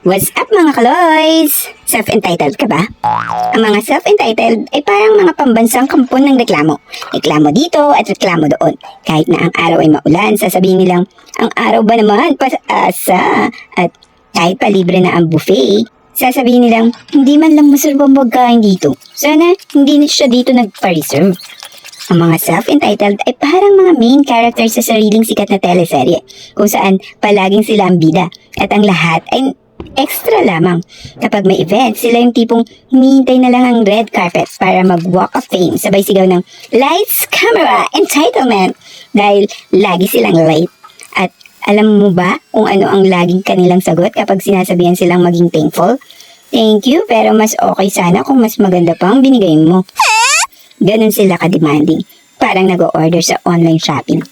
What's up mga kaloys? Self-entitled ka ba? Ang mga self-entitled ay parang mga pambansang kampon ng reklamo. Reklamo dito at reklamo doon. Kahit na ang araw ay maulan, sasabihin nilang, ang araw ba naman pasa At kahit pa libre na ang buffet, sasabihin nilang, hindi man lang masarap ang pagkain dito. Sana hindi na siya dito nagpa-reserve. Ang mga self-entitled ay parang mga main character sa sariling sikat na teleserye, kung saan palaging sila ang bida at ang lahat ay extra lamang. Kapag may event, sila yung tipong hinihintay na lang ang red carpet para mag-walk of fame sabay sigaw ng lights, camera, entitlement dahil lagi silang late. At alam mo ba kung ano ang laging kanilang sagot kapag sinasabihan silang maging thankful? Thank you, pero mas okay sana kung mas maganda pa ang binigay mo. Ganon sila ka-demanding. Parang nag-order sa online shopping.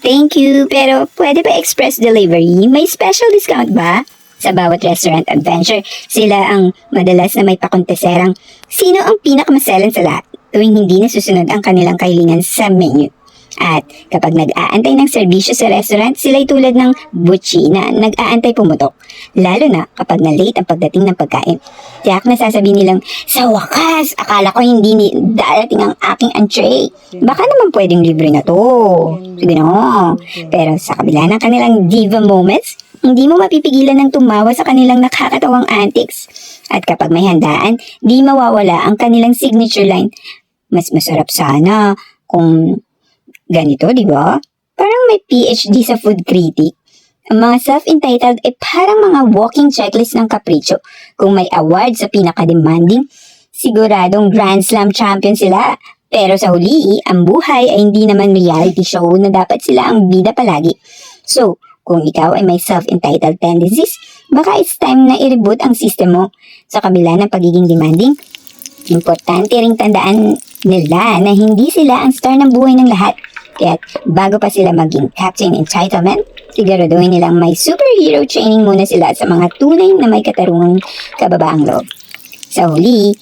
Thank you, pero pwede ba express delivery? May special discount ba? Sa bawat restaurant adventure, sila ang madalas na may pakonteserang sino ang pinakamaselan sa lahat tuwing hindi nasusunod ang kanilang kahilingan sa menu. At kapag nag-aantay ng serbisyo sa restaurant, sila'y tulad ng butchi na nag-aantay pumutok. Lalo na kapag na-late ang pagdating ng pagkain. Tiyak na sasabihin nilang, sa wakas, akala ko hindi ni darating ang aking entree. Baka naman pwedeng libre na to. Sige no. Pero sa kabila ng kanilang diva moments, hindi mo mapipigilan ng tumawa sa kanilang nakakatawang antics. At kapag may handaan, di mawawala ang kanilang signature line. Mas masarap sana kung ganito, di ba? Parang may PhD sa food critic. Ang mga self-entitled ay parang mga walking checklist ng kapritsyo. Kung may award sa pinaka-demanding, siguradong Grand Slam champion sila. Pero sa huli, ang buhay ay hindi naman reality show na dapat sila ang bida palagi. So, kung ikaw ay may self-entitled tendencies, baka it's time na i-reboot ang system mo. Sa kabila ng pagiging demanding, importante ring tandaan nila na hindi sila ang star ng buhay ng lahat. Kaya bago pa sila maging Captain Entitlement, siguraduhin nilang may superhero training muna sila sa mga tunay na may katarungang kababaang loob. Sa huli,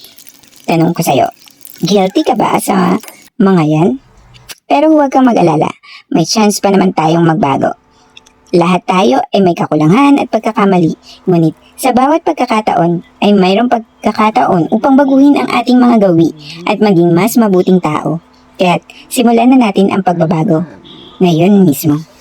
tanong ko sa'yo, guilty ka ba sa mga yan? Pero huwag kang mag-alala, may chance pa naman tayong magbago. Lahat tayo ay may kakulangan at pagkakamali. Ngunit sa bawat pagkakataon ay mayroong pagkakataon upang baguhin ang ating mga gawi at maging mas mabuting tao. Kaya't simulan na natin ang pagbabago. Ngayon mismo.